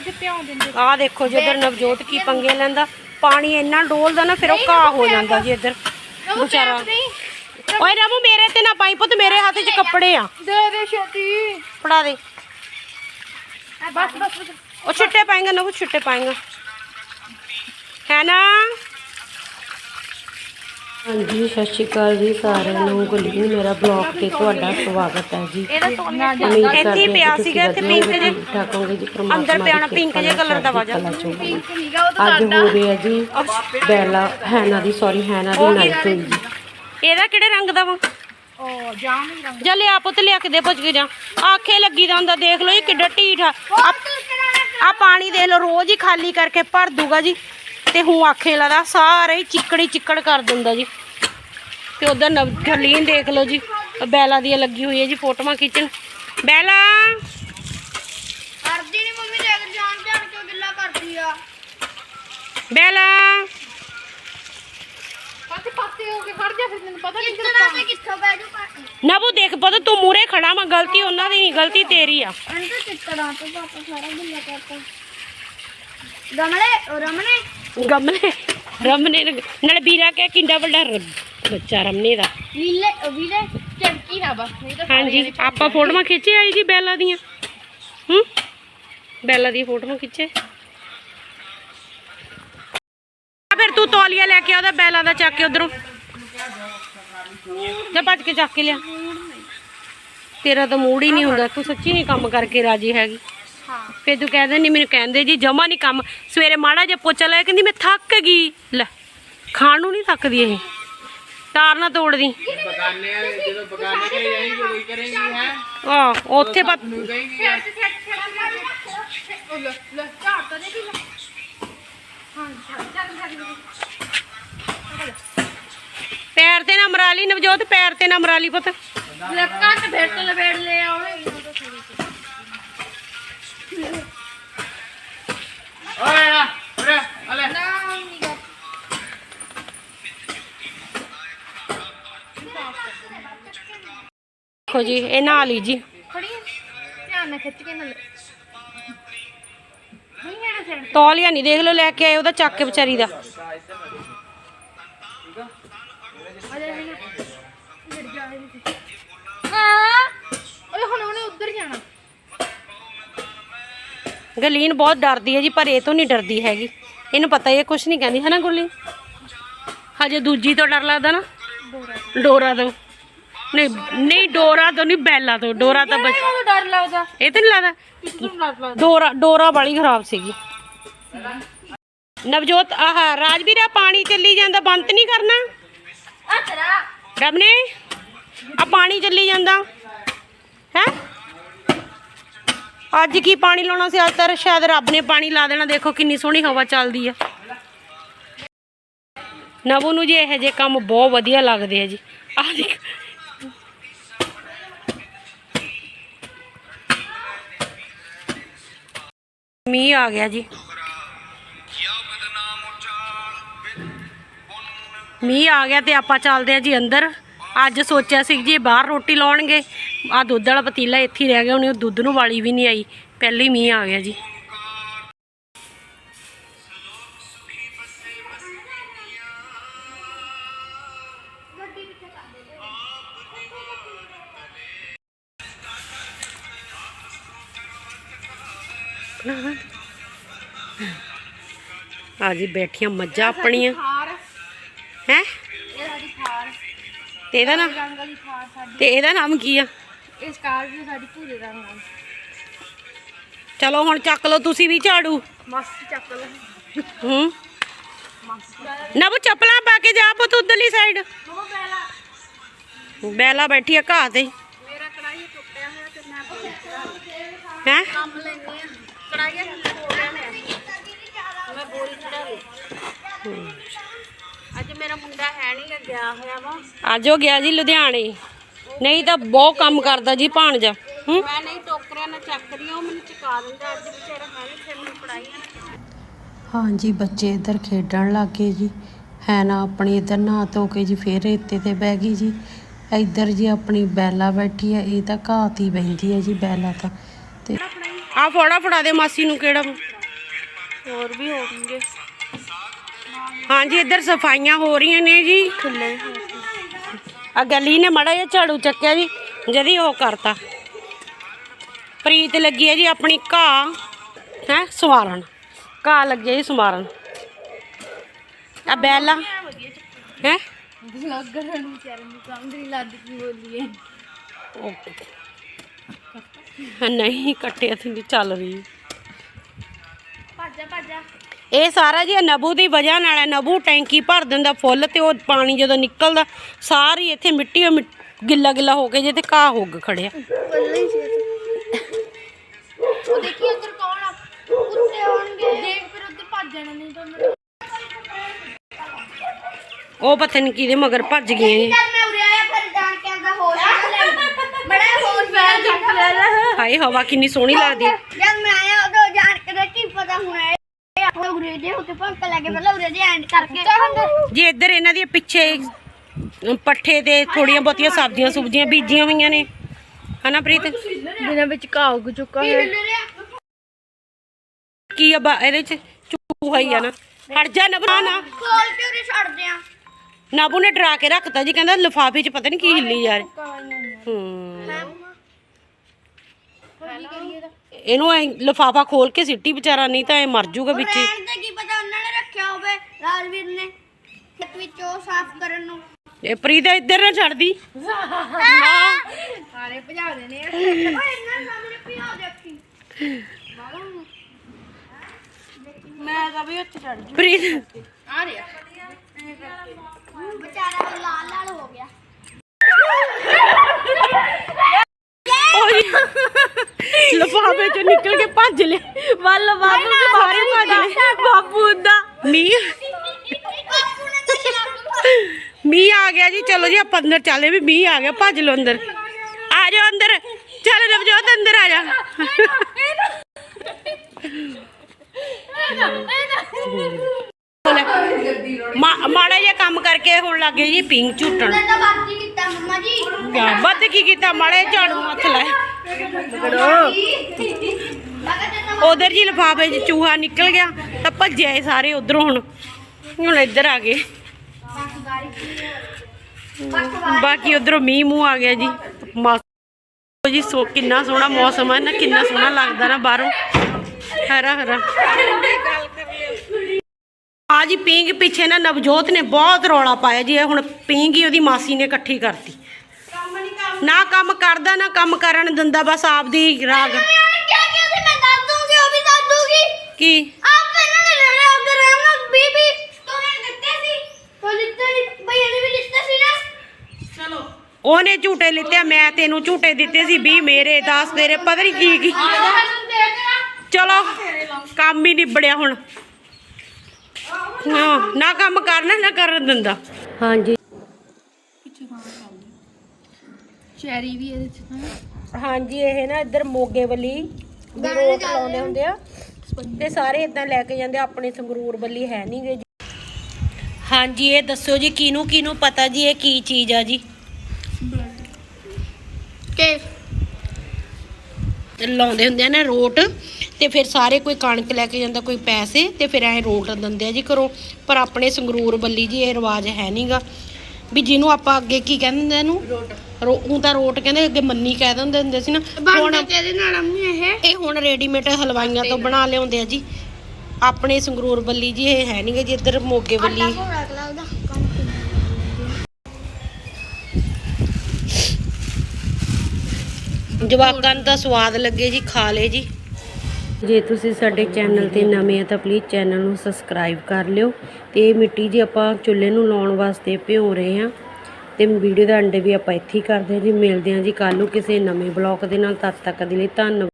ਇੱਥੇ ਪਿਆਉਂ ਦਿੰਦੇ? ਆਹ ਦੇਖੋ ਜੀ ਇੱਧਰ ਨਵਜੋਤ ਕੀ ਪੰਗੇ ਲੈਂਦਾ। ਪਾਣੀ ਇੰਨਾ ਡੋਲਦਾ ਨਾ ਫਿਰ ਉਹ ਘਾਹ ਹੋ ਜਾਂਦਾ ਜੀ ਇੱਧਰ। ਵਿਚਾਰਾ। ਓਏ ਰਾਮੂ ਮੇਰੇ ਤੇ ਨਾ ਪਾਈ ਪੁੱਤ ਮੇਰੇ ਹੱਥ 'ਚ ਕੱਪੜੇ ਆ। ਦੇ ਦੇ ਛੇਤੀ। ਫੜਾ ਦੇ। ਬਸ ਬਸ ਬਸ। ਉਹ ਛਿੱਟੇ ਪਾਏਗਾ ਨਾ ਉਹ ਛਿੱਟੇ ਪਾਏਗਾ। ਹੈ ਨਾ? ਹਾਂਜੀ ਸਤਿ ਸ਼੍ਰੀ ਅਕਾਲ ਜੀ ਸਾਰਿਆਂ ਨੂੰ। ਗੁਲੀਨ ਮੇਰਾ ਬਲੌਗ ਤੇ ਤੁਹਾਡਾ ਸਵਾਗਤ ਹੈ ਜੀ। ਇੱਥੇ ਹੀ ਪਿਆ ਸੀਗਾ ਤੇ ਪਿੰਕ ਜੇ। ਪਰਮਾਤਮਾ ਅੰਦਰ ਹੋਣਾ ਦੀ ਪਿੰਕ ਜੇ ਵਜਾ। ਅੱਜ ਸਾਡਾ। ਹੋ ਰਿਹਾ ਜੀ ਬੈਲਾ ਹੈਨਾ ਦੀ ਸੌਰੀ ਹੈਨਾ ਦੀ ਨਾਈਟ ਹੋਈ ਜੀ। ਇਹਦਾ ਕਿਹੜੇ ਰੰਗ ਦਾ ਵਾ? ਉਹ ਜਾਮ ਹੀ ਰੰਗ। ਜਾ ਲਿਆ ਪੁੱਤ ਲਿਆ ਕੇ ਦੇ ਪੁੱਛ ਕੇ ਜਾ। ਆਖੇ ਲੱਗੀ ਦਾ ਹੁੰਦਾ ਦੇਖ ਲਓ ਜੀ ਕਿੱਡਾ ਢੀਠ ਆ। ਆ ਪਾਣੀ ਦੇਖ ਲਓ ਰੋਜ਼ ਹੀ ਖਾਲੀ ਕਰਕੇ ਭਰ ਦੂਗਾ ਜੀ। ਤੇ ਹੂੰ ਆਖੇ ਲਾਦਾ ਸਾਰੇ ਹੀ ਚਿੱਕੜੀ ਚਿੱਕੜ ਕਰ ਦਿੰਦਾ ਜੀ। ਤੇ ਉਧਰ ਨਵਗਰਲੀਨ ਦੇਖ ਲਓ ਜੀ ਬੈਲਾ ਦੀ ਲੱਗੀ ਹੋਈ ਹੈ ਜੀ ਫੋਟੋਆਂ ਖਿੱਚਣ। ਬੈਲਾ! ਕਰਦੀ ਨਹੀਂ ਮੰਮੀ ਦੇਖ ਜਾਣ ਜਾਣ ਕੇ ਗਿੱਲਾ ਕਰਦੀ ਆ। ਬੈਲਾ! ਪਾਸੇ ਪਾਸੇ ਹੋ ਕੇ ਖੜ ਜਾ ਫਿਰ ਤੈਨੂੰ ਪਤਾ ਨਹੀਂ ਕਿੱਥੇ ਤੇ ਕਿੱਥੋਂ ਬੈ ਜੂ ਪਾਣੀ ਨਬੂ ਦੇਖ ਪਤਾ ਤੂੰ ਮੂਰੇ ਖੜਾ ਵਾ ਗਲਤੀ ਉਹਨਾਂ ਦੀ ਨਹੀਂ ਗਲਤੀ ਤੇਰੀ ਆ। ਅੰਦਰ ਚਿੱਤੜਾ ਤੋਂ ਪਾਪਾ ਸਾਰਾ ਗਿੱਲਾ ਕਰਤਾ। ਗਮਲੇ ਰਮਨੇ। ਗਮਲੇ ਰਮਨੇ ਨਾਲੇ ਵੀਰਾ ਕਹਿ ਕਿੰਡਾ ਵੱਡਾ ਬੱਚਾ ਰਮਨੇ ਦਾ। ਵੀਲੇ ਵੀਲੇ ਚੜਕੀ ਨਾ ਬਸ ਨਹੀਂ ਤਾਂ ਹਾਂਜੀ ਆਪਾਂ ਫੋਟੋਆਂ ਖਿੱਚੇ ਆਈ ਜੀ ਬੈਲਾ ਦੀਆਂ? ਹੂੰ? ਬੈਲਾ ਦੀਆਂ ਫੋਟੋਆਂ ਖਿੱਚੇ। ਆ ਫਿਰ ਤੂੰ ਤੌਲੀਆ ਲੈ ਕੇ ਉਹਦਾ ਬੈਲਾ ਦਾ ਚੱਕ ਕੇ ਉਧਰੋਂ। ਜਾ ਭੱਜ ਕੇ ਚੱਕ ਕੇ ਲਿਆ। ਤੇਰਾ ਤਾਂ ਮੂਡ ਹੀ ਨਹੀਂ ਹੁੰਦਾ ਤੂੰ ਸੱਚੀ ਨਹੀਂ ਕੰਮ ਕਰਕੇ ਰਾਜੀ ਹੈਗੀ। ਹਾਂ ਫਿਰ ਤੂੰ ਕਹਿੰਦੇ ਨਹੀਂ ਮੈਨੂੰ ਕਹਿੰਦੇ ਜੀ ਜਮਾ ਨਹੀਂ ਕੰਮ। ਸਵੇਰੇ ਮਾੜਾ ਜਿਹਾ ਪੋਚਾ ਲਾਇਆ ਕਹਿੰਦੀ ਮੈਂ ਥੱਕ ਗਈ। ਲੈ ਖਾਣ ਨੂੰ ਨਹੀਂ ਥੱਕਦੀ ਇਹ। ਤਾਰ ਨਾ ਤੋੜਦੀ। ਬਗਾਨੇ ਵਾਲੇ ਜਦੋਂ ਬਗਾਨੇ ਕੇ ਜਾਏਂਗੇ ਕੋਈ ਕਰੇਂਗੀ ਹੈ। ਆ ਉੱਥੇ ਪਤ ਨੂੰ ਕहेंगी ਛੇੜ ਛੇੜ ਛੇੜ ਉਹ ਲੈ ਲੈ ਝਾੜ ਤਾਂ ਦੇਖੀ ਲੈ ਹਾਂ। ਚੱਲ ਚੱਲ ਚੱਲ ਪੈਰ ਤੇ ਨਾ ਮਰਾਲੀ ਨਵਜੋਤ ਪੈਰ ਤੇ ਨਾ ਮਰਾਲੀ ਪੁੱਤ। ਲੈ ਕੱਟ ਫੇਰ ਤੋਂ ਲਵੇੜ ਲੈ ਆਉਣੇ। ਨਾ ਦੇਖੋ ਜੀ ਇਹ ਨਹਾ ਲਈ ਜੀ। ਖੜੀ ਆ। ਧਿਆਨ ਨਾਲ ਖਿੱਚ ਕੇ ਨਾ ਲੈ ਨਹੀਂ ਆਣਾ ਸੈਂਡ ਤੌਲੀਆ ਨਹੀਂ ਦੇਖ ਲਓ ਲੈ ਕੇ ਆਏ ਉਹਦਾ ਚੱਕ ਕੇ ਵਿਚਾਰੀ ਦਾ। ਗਲੀਨ ਬਹੁਤ ਡਰਦੀ ਹੈ ਜੀ ਪਰ ਇਹ ਤੋਂ ਨਹੀਂ ਡਰਦੀ ਹੈਗੀ। ਇਹਨੂੰ ਪਤਾ ਇਹ ਕੁਝ ਨਹੀਂ ਕਹਿੰਦੀ ਹੈ ਨਾ ਗੁੱਲੀ ਹਜੇ ਦੂਜੀ ਤੋਂ ਡਰ ਲੱਗਦਾ ਨਾ? ਡੋਰਾ ਤੋਂ। ਨਹੀਂ ਨਹੀਂ ਡੋਰਾ ਤੋਂ ਨਹੀਂ ਬੈਲਾ ਤੋਂ। ਡੋਰਾ ਤਾਂ ਬਚ ਡਰ ਲੱਗਦਾ। ਇਹ ਤਾਂ ਨਹੀਂ ਲੱਗਦਾ? ਡਰ ਡੋਰਾ ਵਾਲੀ ਖਰਾਬ ਸੀਗੀ। ਨਵਜੋਤ ਆਹ ਰਾਜਵੀਰਾ ਪਾਣੀ ਚੱਲੀ ਜਾਂਦਾ ਬੰਦ ਨਹੀਂ ਕਰਨਾ? ਤੇਰਾ। ਰੱਬ ਨੇ ਆ ਪਾਣੀ ਚੱਲੀ ਜਾਂਦਾ। ਹੈ? ਅੱਜ ਕੀ ਪਾਣੀ ਲਾਉਣਾ ਸੀ? ਅੱਜ ਤਾਂ ਸ਼ਾਇਦ ਰੱਬ ਨੇ ਪਾਣੀ ਲਾ ਦੇਣਾ। ਦੇਖੋ ਕਿੰਨੀ ਸੋਹਣੀ ਹਵਾ ਚੱਲਦੀ ਆ। ਨਵੂ ਨੂੰ ਜੀ ਇਹੋ ਜਿਹੇ ਕੰਮ ਬਹੁਤ ਵਧੀਆ ਲੱਗਦੇ ਆ ਜੀ। ਆਹ ਦੇਖ। ਮੀਂਹ ਆ ਗਿਆ ਜੀ। ਮੀਂਹ ਆ ਗਿਆ ਤੇ ਆਪਾਂ ਚੱਲਦੇ ਆ ਜੀ ਅੰਦਰ। ਅੱਜ ਸੋਚਿਆ ਸੀ ਜੀ ਬਾਹਰ ਰੋਟੀ ਲਾਉਣਗੇ। ਆ ਦੁੱਧ ਵਾਲਾ ਪਤੀਲਾ ਇੱਥੇ ਹੀ ਰਹਿ ਗਿਆ ਉਹਨੇ ਉਹ ਦੁੱਧ ਨੂੰ ਵਾਲੀ ਵੀ ਨਹੀਂ ਆਈ। ਪਹਿਲੇ ਹੀ ਮੀਂਹ ਆ ਗਿਆ ਜੀ। ਆ ਜੀ ਬੈਠੀਆਂ ਮੱਝਾਂ ਆਪਣੀਆਂ। ਹੈ? ਤੇ ਇਹਦਾ ਨਾਮ? ਤੇ ਇਹਦਾ ਨਾਮ ਕੀ ਆ? ਇਹ ਸਕਾਰਪੀਓ ਸਾਡੀ ਭੂਰੇ ਰੰਗ ਵਾਲੀ ਚਲੋ ਹੁਣ ਚੱਕ ਲਓ ਤੁਸੀਂ ਵੀ ਝਾੜੂ। ਮਸਤ ਚੱਕ ਲੈ ਹੂੰ। ਨਾ ਉਹ ਚੱਪਲਾਂ ਪਾ ਕੇ ਜਾ ਪੁੱਤ ਉਧਰਲੀ ਸਾਈਡ ਮਮਾ ਬੈਲਾ। ਬੈਠੀ ਆ ਘਾਹ ਤੇ। ਮੇਰਾ ਕੜਾਈ ਟੁੱਟਿਆ ਹੋਇਆ ਤੇ ਮੈਂ ਹੈ? ਕੰਮ ਲੈਂਦੇ ਆ। ਕੜਾਈਆਂ ਟੁੱਟਿਆ ਹੋਇਆ ਮੈਂ। ਬੋਰੀ ਚੜਾ ਲਈ। ਅੱਜ ਮੇਰਾ ਮੁੰਡਾ ਹੈ ਨਹੀਂ ਗਿਆ ਹੋਇਆ ਵਾ। ਅੱਜ ਉਹ ਗਿਆ ਜੀ ਲੁਧਿਆਣੇ। ਨਹੀਂ ਤਾਂ ਬਹੁਤ ਕੰਮ ਕਰਦਾ ਜੀ ਭਾਣਜਾ ਹੂੰ? ਮੈਂ ਨਹੀਂ ਟੋਕਰਿਆਂ ਨਾਲ ਚੱਕ ਰਹੀ ਹਾਂ ਉਹ ਮੈਨੂੰ ਚੁਕਾ ਦਿੰਦਾ ਅੱਜ ਵਿਚਾਰਾ ਹੈ ਨਹੀਂ ਫਿਰ ਮੈਨੂੰ ਪੜਾਈਆਂ ਹਾਂਜੀ ਬੱਚੇ ਇੱਧਰ ਖੇਡਣ ਲੱਗ ਗਏ ਜੀ। ਹੈ ਨਾ ਆਪਣੀ ਇੱਧਰ ਨਹਾ ਧੋ ਕੇ ਜੀ ਫੇਰ ਰੇਤੇ ਤੇ ਬਹਿ ਗਈ ਜੀ। ਇੱਧਰ ਜੀ ਆਪਣੀ ਬੈਲਾ ਬੈਠੀ ਹੈ ਇਹ ਤਾਂ ਘਾਹ ਤੇ ਹੀ ਬਹਿੰਦੀ ਹੈ ਜੀ ਬੈਲਾ ਤਾਂ। ਤੇ ਆ ਫੋੜਾ ਫੜਾ ਦੇ ਮਾਸੀ ਨੂੰ ਕਿਹੜਾ। ਹੋਰ ਵੀ ਹੋਣਗੇ। ਹਾਂਜੀ ਇੱਧਰ ਸਫਾਈਆਂ ਹੋ ਰਹੀਆਂ ਨੇ ਜੀ। ਖੁੱਲੇ ਆ ਗਲੀ ਨੇ ਮੜਾ ਜਿਹਾ ਝਾੜੂ ਚੱਕਿਆ ਜੀ, ਜਦੀ ਉਹ ਕਰਤਾ। ਪ੍ਰੀਤ ਲੱਗੀ ਹੈ ਜੀ ਆਪਣੀ ਘਾਹ, ਹੈ, ਸਵਾਰਨ। ਘਾਹ ਲੱਗੇ ਜੀ ਸਵਾਰਨ। ਆ ਬੈਲਾ ਹੈ? ਬਲੌਗਰ ਨੂੰ ਵਿਚਾਰੇ ਨੂੰ ਸਮਝ ਨਹੀਂ ਲੱਗਦੀ ਕੀ ਬੋਲੀਏ ਨਹੀਂ ਕੱਟਿਆ ਸੀ ਚੱਲ ਰਹੀ। ਭਾਜਾ ਭਾਜਾ ਇਹ ਸਾਰਾ ਜੀ ਨਬੂ ਦੀ ਵਜ੍ਹਾ ਨਾਲ ਹੈ। ਨਬੂ ਟੈਂਕੀ ਭਰ ਦਿੰਦਾ ਫੁੱਲ ਤੇ ਉਹ ਪਾਣੀ ਜਦੋਂ ਨਿਕਲਦਾ ਸਾਰੀ ਇੱਥੇ ਮਿੱਟੀ ਮਿੱਟ- ਗਿੱਲਾ ਗਿੱਲਾ ਹੋ ਕੇ ਜੇ ਤੇ ਘਾਹ ਖੜਿਆ। ਬੱਲੇ ਹੀ ਸੀ ਉਹ ਦੇਖੀ ਉਧਰ ਕੌਣ ਆ? ਉੱਤੇ ਹੋਣਗੇ ਦੇਖ ਫਿਰ ਉੱਧਰ ਭੱਜ ਜਾਣਾ ਨਹੀਂ ਤਾਂ ਉਹਨਾਂ ਉਹ ਪਤਾ ਨਹੀਂ ਕਿਹਦੇ ਮਗਰ ਭੱਜ ਗਈਆਂ ਜੀ ਜਦ ਮੈਂ ਉਰੇ ਆਇਆ ਫਿਰ ਜਾਣ ਕੇ ਆਂਦਾ ਹੋਸ਼ ਨਾ ਹਾਏ ਹਵਾ ਕਿੰਨੀ ਸੋਹਣੀ ਲੱਗਦੀ। ਜਦ ਮੈਂ ਆਇਆ ਉਦੋਂ ਜਾਣ ਕੇ ਤੇ ਕੀ ਪਤਾ ਹੋਣਾ ਉਰੇ ਜੇ ਉੱਤੇ ਭੰਕ ਲੱਗੇ ਪਹਿਲਾਂ ਉਰੇ ਜੇ ਐਂਡ ਕਰਕੇ ਜੀ ਇੱਧਰ ਇਹਨਾਂ ਦੀਆਂ ਪਿੱਛੇ ਪੱਠੇ ਤੇ ਥੋੜੀਆਂ ਬਹੁਤੀਆਂ ਸਬਜ਼ੀਆਂ ਸੁਬਜ਼ੀਆਂ ਬੀਜੀਆਂ ਹੋਈਆਂ ਨੇ। ਹਨਾ ਪ੍ਰੀਤ? ਦਿਨਾਂ ਵਿੱਚ ਘਾਹ ਉੱਗ ਚੁੱਕਾ ਹੈ। ਕੀ ਆ ਬਾ- ਇਹਦੇ ਚ? ਚੂਹਾ ਹੀ ਆ ਨਾ। ਹਟ ਜਾ ਨਬੂ ਨਾ ਖੋਲ ਕੇ ਉਰੇ ਛੱਡਦੇ ਆ। ਨਾਬੂ ਨੇ ਡਰਾ ਕੇ ਰੱਖਤਾ ਜੀ ਕਹਿੰਦਾ ਲਿਫਾਫੇ 'ਚ ਪਤਾ ਨਹੀਂ ਕੀ ਹਿੱਲੀ ਰਿਹਾ ਹੂੰ। ਇਹਨੂੰ ਐ ਲਿਫਾਫਾ ਖੋਲ ਕੇ ਸਿੱਟੀ ਵਿਚਾਰਾ ਨਹੀਂ ਤਾਂ ਇਹ ਮਰ ਜਾਊਗਾ ਵਿੱਚ। ਹੀ ਰਹਿਣ ਦੇ ਕੀ ਪਤਾ ਉਹਨਾਂ ਨੇ ਰੱਖਿਆ ਹੋਵੇ ਰਾਜਵੀਰ ਨੇ। ਖੇਤ ਵਿੱਚ ਉਹ ਸਾਫ਼ ਕਰਨ ਨੂੰ। ਇਹ ਪ੍ਰੀਤ ਇੱਧਰ ਨਾ ਛੱਡਦੀ ਸਾਰੇ ਭਜਾ ਦੇਣੇ ਆ। ਓਏ ਇਹਨਾਂ ਸਾਹਮਣੇ ਪਿਆ ਦੇਖੀ। ਮੈਂ ਤਾਂ ਵੀ ਉੱਥੇ ਚੜ ਜੂ। ਪ੍ਰੀਤ। ਆ ਰਿਹਾ। ਵਿਚਾਰਾ ਲਾਲ ਲਾਲ ਹੋ ਗਿਆ। ਉਹ ਲਿਫਾਫੇ 'ਚੋਂ ਨਿਕਲ ਕੇ ਭੱਜ ਲਿਆ। ਵੱਲ ਬਾਬੂ ਦੇ ਬਾਹਰ ਭੱਜ ਲਿਆ ਬਾਬੂ ਦਾ। ਮੀਂਹ ਬਾਪੂ ਨੇ ਤਾਂ ਸ਼ਰਾਬ ਮੀਂਹ ਆ ਗਿਆ ਜੀ। ਚਲੋ ਜੀ ਆਪਾਂ ਅੰਦਰ ਚੱਲੇ ਵੀ ਮੀਂਹ ਆ ਗਿਆ। ਭੱਜ ਲਓ ਅੰਦਰ। ਆ ਜਾਓ ਅੰਦਰ। ਚੱਲ ਨਵਜੋਤ ਅੰਦਰ ਆ ਜਾ। ਮਾੜਾ ਜਿਹਾ ਕੰਮ ਕਰਕੇ ਹੁਣ ਲੱਗੇ ਜੀ ਪਿੰਗ ਝੂਟਣ। ਵੱਧ ਕੀ ਕੀਤਾ? ਮਾੜੇ ਝਾੜੂ ਹੱਥ ਲਾਏ ਉਧਰ ਜੀ ਲਿਫਾਫੇ 'ਚ ਚੂਹਾ ਨਿਕਲ ਗਿਆ, ਤਾਂ ਭੱਜਿਆ ਇਹ ਸਾਰੇ ਉਧਰੋਂ ਹੁਣ। ਹੁਣ ਇੱਧਰ ਆ ਗਏ। ਬਾਕੀ ਉਧਰੋਂ ਮੀਂਹ ਮੂੰਹ ਆ ਗਿਆ ਜੀ। ਮੌਸਮ ਜੀ, ਸੋ ਕਿੰਨਾ ਸੋਹਣਾ ਮੌਸਮ ਹੈ ਨਾ ਕਿੰਨਾ ਸੋਹਣਾ ਲੱਗਦਾ ਨਾ ਬਾਹਰੋਂ। ਹਰਾ ਹਰਾ। ਆ ਜੀ ਪੀਂਗ ਪਿੱਛੇ ਨਾ ਨਵਜੋਤ ਨੇ ਬਹੁਤ ਰੌਲਾ ਪਾਇਆ ਜੀ। ਇਹ ਹੁਣ ਪੀਂਗ ਹੀ ਉਹਦੀ ਮਾਸੀ ਨੇ ਇਕੱਠੀ ਕਰਤੀ। ਨਾ ਕੰਮ ਕਰਦਾ ਨਾ ਕੰਮ ਕਰਨ ਦਿੰਦਾ ਬਸ ਆਪਦੀ ਰਾਗ। ਮੈਂ ਉਹਨੇ ਕਿਹਾ ਕਿ ਅਸੀਂ ਮੈਂ ਦੱਸ ਦੂੰਗੀ ਉਹ ਵੀ ਦੱਸ ਦੂੰਗੀ ਕੀ? ਆਪ ਇਹਨਾਂ ਨੇ ਲੈ ਲਿਆ ਉਧਰ ਰਹਿਣਾ ਬੀਬੀ ਤੋਂ ਮੈਂ ਦਿੱਤੇ ਸੀ। ਉਹ ਲਿੱਤੇ ਨਹੀਂ ਭਈਆ ਨੇ ਵੀ ਦਿੱਤੇ ਸੀ ਨਾ। ਉਹਨੇ ਝੂਟੇ ਲਿੱਤੇ ਮੈਂ ਤੈਨੂੰ ਝੂਟੇ ਦਿੱਤੇ ਸੀ 20 ਮੇਰੇ 10 ਤੇਰੇ ਪਤਾ ਨਹੀਂ ਕੀ ਕੀ। ਚਲੋ ਕੰਮ ਹੀ ਨਿਬੜਿਆ ਹੁਣ। ਹਾਂ ਨਾ ਕੰਮ ਕਰਨਾ ਨਾ ਕਰਨ ਦਿੰਦਾ। ਹਾਂਜੀ। ਚੈਰੀ ਵੀ ਇਹਦੇ ਚ ਹਾਂਜੀ ਇਹ ਨਾ ਇੱਧਰ ਮੋਗੇ ਵੱਲੀ ਰੋਟ ਲਾਉਂਦੇ ਹੁੰਦੇ ਆ। ਤੇ ਸਾਰੇ ਇਦਾਂ ਲੈ ਕੇ ਜਾਂਦੇ ਆ, ਆਪਣੇ ਸੰਗਰੂਰ ਵੱਲੀ ਹੈ ਨਹੀਂ ਗੇ ਜੀ। ਹਾਂਜੀ ਇਹ ਦੱਸੋ ਜੀ ਕਿਹਨੂੰ ਕਿਹਨੂੰ ਪਤਾ ਜੀ ਇਹ ਕੀ ਚੀਜ਼ ਆ ਜੀ? ਕੇ ਲਾਉਂਦੇ ਹੁੰਦੇ ਆ ਨਾ ਰੋਟ ਤੇ ਫਿਰ ਸਾਰੇ ਕੋਈ ਕਣਕ ਲੈ ਕੇ ਜਾਂਦਾ ਕੋਈ ਪੈਸੇ ਤੇ ਫਿਰ ਐ ਰੋਟ ਦਿੰਦੇ ਆ ਜੀ ਕਰੋ ਪਰ ਆਪਣੇ ਸੰਗਰੂਰ ਬੱਲੀ ਜੀ ਇਹ ਰਿਵਾਜ ਹੈ ਨਹੀਂਗਾ ਵੀ ਜਿਹਨੂੰ ਆਪਾਂ ਅੱਗੇ ਕੀ ਕਹਿੰਦੇ ਇਹਨੂੰ? ਰੋ ਊਂ ਤਾਂ ਰੋਟ ਕਹਿੰਦੇ ਅੱਗੇ ਮੰਨੀ ਕਹਿ ਦਿੰਦੇ ਹੁੰਦੇ ਸੀ ਨਾ। ਹੁਣ ਇਹਦੇ ਨਾਲ ਅੰਮੀ ਇਹ? ਇਹ ਹੁਣ ਰੈਡੀਮੇਡ ਹਲਵਾਈਆਂ ਤੋਂ ਬਣਾ ਲਿਆਉਂਦੇ ਆ ਜੀ। ਆਪਣੇ ਸੰਗਰੂਰ ਬੱਲੀ ਜੀ ਇਹ ਹੈ ਨਹੀਂਗੇ ਜੀ ਇੱਧਰ ਮੋਗੇ ਬੱਲੀ ਘੋੜਾ ਕਲਾ ਉਹਦਾ ਕੰਮ ਜਵਾਕਾਂ ਨੂੰ ਤਾਂ ਸਵਾਦ ਲੱਗੇ ਜੀ ਖਾ ਲੇ ਜੀ। ਜੇ ਤੁਸੀਂ ਸਾਡੇ ਚੈਨਲ ਤੇ ਨਵੇਂ ਆ ਤਾਂ ਪਲੀਜ਼ ਚੈਨਲ ਨੂੰ ਸਬਸਕ੍ਰਾਈਬ ਕਰ ਲਿਓ। ਤੇ ਇਹ ਮਿੱਟੀ ਜੀ ਆਪਾਂ ਚੁੱਲ੍ਹੇ ਨੂੰ ਲਾਉਣ ਵਾਸਤੇ ਭਿਉਂ ਰਹੇ ਹਾਂ। ਤੇ ਵੀਡੀਓ ਦਾ ਅੰਡੇ ਵੀ ਆਪਾਂ ਇੱਥੇ ਹੀ ਕਰਦੇ ਹਾਂ ਜੀ। ਮਿਲਦੇ ਹਾਂ ਜੀ ਕੱਲ੍ਹ ਨੂੰ ਕਿਸੇ ਨਵੇਂ ਬਲੌਗ ਦੇ ਨਾਲ। ਤਦ ਤੱਕ ਦੇ ਲਈ ਧੰਨਵਾਦ।